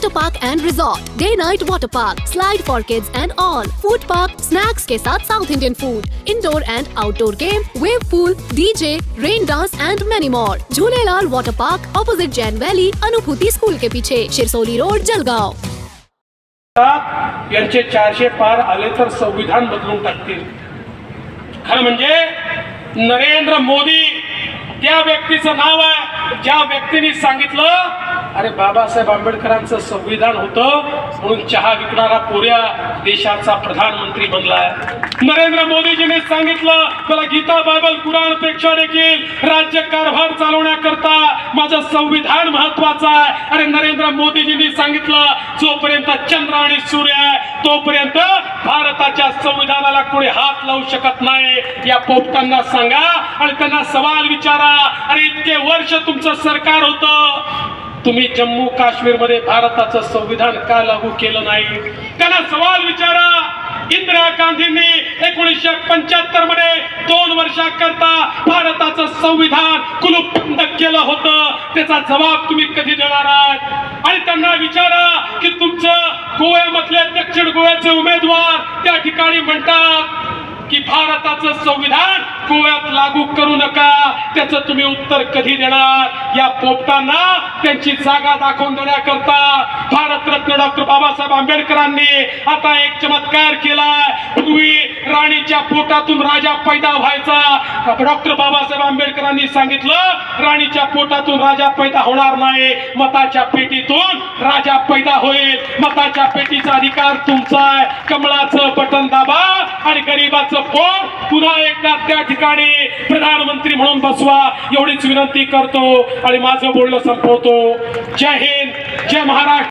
water park and resort day night water park slide for kids and all food park snacks के साथ south Indian food indoor and outdoor game wave pool DJ rain dance and many more Jhulelal water park opposite Jain Valley Anubhuti school के पीछे Shirsoli road Jalgaon यांचे चारशे पार आले तर संविधान बदलून टाकतील. खरं म्हणजे नरेंद्र मोदी, त्या व्यक्तीचं नाव आहे. ज्या व्यक्तीने सांगितलं अरे बाबासाहेब आंबेडकरांचं संविधान होतं म्हणून चहा विकणारा पोऱ्या देशाचा प्रधानमंत्री बनलाय. नरेंद्र मोदीजीने सांगितलं मला गीता बायबल कुराणपेक्षा देखील राज्य कारभार चालवण्याकरता माझं संविधान महत्वाचं आहे. अरे नरेंद्र मोदीजींनी सांगितलं जोपर्यंत चंद्र आणि सूर्य आहे तोपर्यंत भारताच्या संविधानाला कोणी हात लावू शकत नाही. या पोपटांना सांगा आणि त्यांना सवाल विचारा अरे इतके वर्ष तुमचं सरकार होतं. तुम्ही जम्मू काश्मीरमध्ये भारताचं संविधान का लागू केलं नाही? त्यांना सवाल विचारा. इंदिरा गांधींनी एकोणीसशे पंच्याहत्तरमध्ये दोन वर्षाकरता भारताचं संविधान कुलूप बंद केलं होतं. त्याचा जबाब तुम्ही कधी देणार आहात? आणि त्यांना विचारा की तुमचं गोव्यामधले दक्षिण गोव्याचे उमेदवार त्या ठिकाणी म्हणतात की भारताचं संविधान गोव्यात लागू करू नका. त्याचं तुम्ही उत्तर कधी देणार? या पोपटांना त्यांची जागा दाखवून देण्याकरता भारतरत्न डॉक्टर बाबासाहेब आंबेडकरांनी आता एक चमत्कार केला पूर्वी राणीच्या पोटातून राजा पैदा व्हायचा. डॉक्टर बाबासाहेब आंबेडकरांनी सांगितलं राणीच्या पोटातून राजा पैदा होणार नाही. मताच्या पेटीतून राजा पैदा होईल. मताच्या पेटीचा अधिकार तुमचा आहे. कमळाचं बटन दाबा आणि गरीबाचं पोट पुन्हा एकदा त्या ठिकाणी प्रधानमंत्री म्हणून बसवा. एवढीच विनंती करतो आणि माझं बोलणं संपवतो. जय हिंद जय महाराष्ट्र.